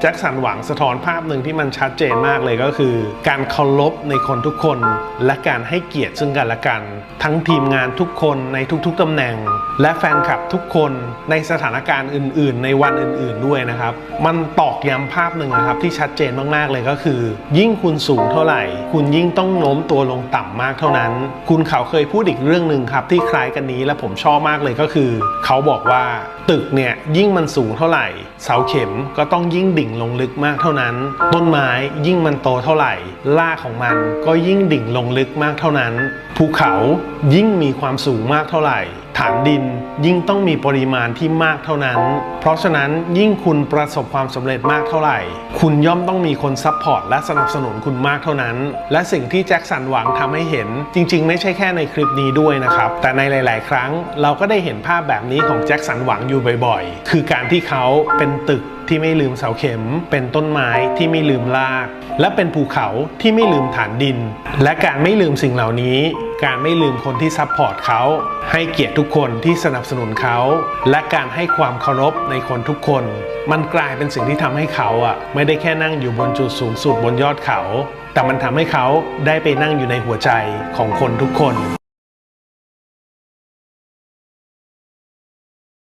แจ็คสันหวังสะท้อนภาพหนึ่งที่มันชัดเจนมากเลยก็คือ การเคารพในคนทุกคน และการให้เกียรติซึ่งกันและกัน ทั้งทีมงานทุกคนในทุกๆตำแหน่ง และแฟนคลับทุกคนในสถานการณ์อื่น ๆ ในวันอื่น ๆด้วยนะครับ มันตอกย้ำภาพหนึ่งนะครับที่ชัดเจนมากๆเลยก็คือ ยิ่งคุณสูงเท่าไหร่ คุณยิ่งต้องโน้มตัวลงต่ำมากเท่านั้น คุณเขาเคยพูดอีกเรื่องหนึ่งครับที่คล้ายกันนี้และผมชอบมากเลยก็คือ เขาบอกว่าตึกเนี่ยยิ่งมันสูงเท่าไหร่ เสาเข็มก็ต้องยิ่ง่งดิ่งลงลึกมากเท่านั้น ต้นไม้ยิ่งมันโตเท่าไหร่รากของมันก็ยิ่งดิ่งลงลึกมากเท่านั้น ภูเขายิ่งมีความสูงมากเท่าไหร่ฐานดินยิ่งต้องมีปริมาณที่มากเท่านั้น เพราะฉะนั้นยิ่งคุณประสบความสำเร็จมากเท่าไหร่ คุณย่อมต้องมีคนซัพพอร์ตและสนับสนุนคุณมากเท่านั้น และสิ่งที่แจ็คสันหวังทำให้เห็น จริง ๆ ไม่ใช่แค่ในคลิปนี้ด้วยนะครับ แต่ในหลาย ๆ ครั้งเราก็ได้เห็นภาพแบบนี้ของแจ็คสันหวังอยู่บ่อย ๆ คือการที่เขาเป็นตึกที่ไม่ลืมเสาเข็ม เป็นต้นไม้ที่ไม่ลืมราก และเป็นภูเขาที่ไม่ลืมฐานดิน และการไม่ลืมสิ่งเหล่านี้ การไม่ลืมคนที่ซัพพอร์ตเขา ให้เกียรติทุกคนที่สนับสนุนเขา และการให้ความเคารพในคนทุกคน มันกลายเป็นสิ่งที่ทำให้เขาอะไม่ได้แค่นั่งอยู่บนจุดสูงสุดบนยอดเขา แต่มันทำให้เขาได้ไปนั่งอยู่ในหัวใจของคนทุกคน